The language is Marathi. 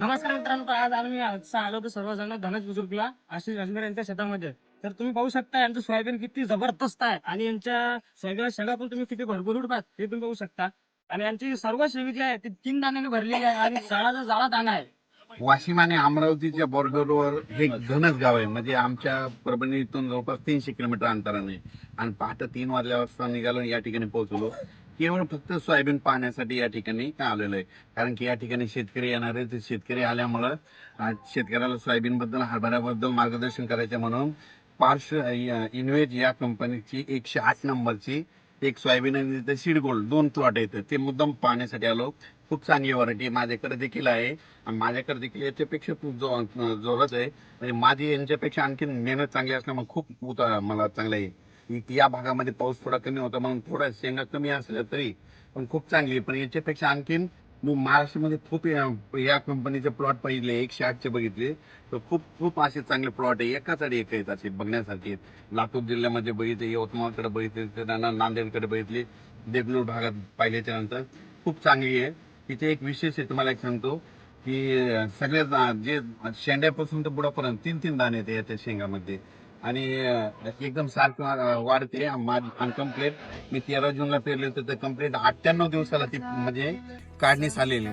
नमस्कार मित्रांनो आज आम्ही आज आलो होतो सर्वजण धनज बुजुर्गला आशिष अजमेर यांच्या शेतामध्ये. तर तुम्ही पाहू शकता यांचं सोयाबीन किती जबरदस्त आहे. आणि यांच्या शेगा शेगा पण तुम्ही किती भरपूर उडतात हे तुम्ही पाहू शकता. आणि यांची सर्व शेवी जी आहे ती तीन दाण्याने भरलेली आहे आणि जाळाचा जाळा दाणा आहे. वाशिम आणि अमरावतीच्या बॉर्डरवर हे घनच गाव आहे. म्हणजे आमच्या परभणीतून जवळपास तीनशे किलोमीटर अंतराने. आणि पहाटे तीन वाजल्यावर निघालो या ठिकाणी पोहोचलो. केवळ फक्त सोयाबीन पाहण्यासाठी या ठिकाणी आलेलं आहे. कारण की या ठिकाणी शेतकरी येणार आहे ते शेतकरी आल्यामुळं शेतकऱ्याला सोयाबीन बद्दल हरभऱ्याबद्दल मार्गदर्शन करायचं म्हणून पार्श इन्वेज या कंपनीची एकशे आठ नंबरची एक सोयाबीन आणि तिथे सीड गोल्ड दोन प्लॉट आहेत. ते मुद्दाम पाहण्यासाठी आलो. खूप चांगली व्हरायटी माझ्याकडे देखील आहे. आणि माझ्याकडे देखील याच्यापेक्षा खूप जो जोरच आहे. म्हणजे माझी यांच्यापेक्षा आणखी मेहनत चांगली असल्यामुळे खूप उत- मला चांगलं आहे. या भागामध्ये पाऊस थोडा कमी होता म्हणून थोडा शेंगा कमी असल्या तरी पण खूप चांगली पण याच्यापेक्षा आणखीन मी महाराष्ट्रामध्ये खूप या- कंपनीचे प्लॉट पाहिले एकशे आठचे बघितले तर खूप खूप असे चांगले प्लॉट आहे. एकाच आडी एक आहेत असे बघण्यासाठी लातूर जिल्ह्यामध्ये बघितले यवतमाळकडे बघितले नांदेडकडे बघितले देगलूर भागात पाहिल्याच्या नंतर खूप चांगली आहे. तिथे एक विशेष आहे तुम्हाला एक सांगतो की सगळ्या जे शेंड्यापासून तर बुडापर्यंत तीन तीन दाणे येते याच्या शेंगामध्ये. आणि एकदम सारखं वाढते. अनकम्प्लीट मी तेरा जूनला पेरले होते तर कंप्लीट अठ्ठ्याण्णव दिवसाला ती म्हणजे काढणीस आलेली.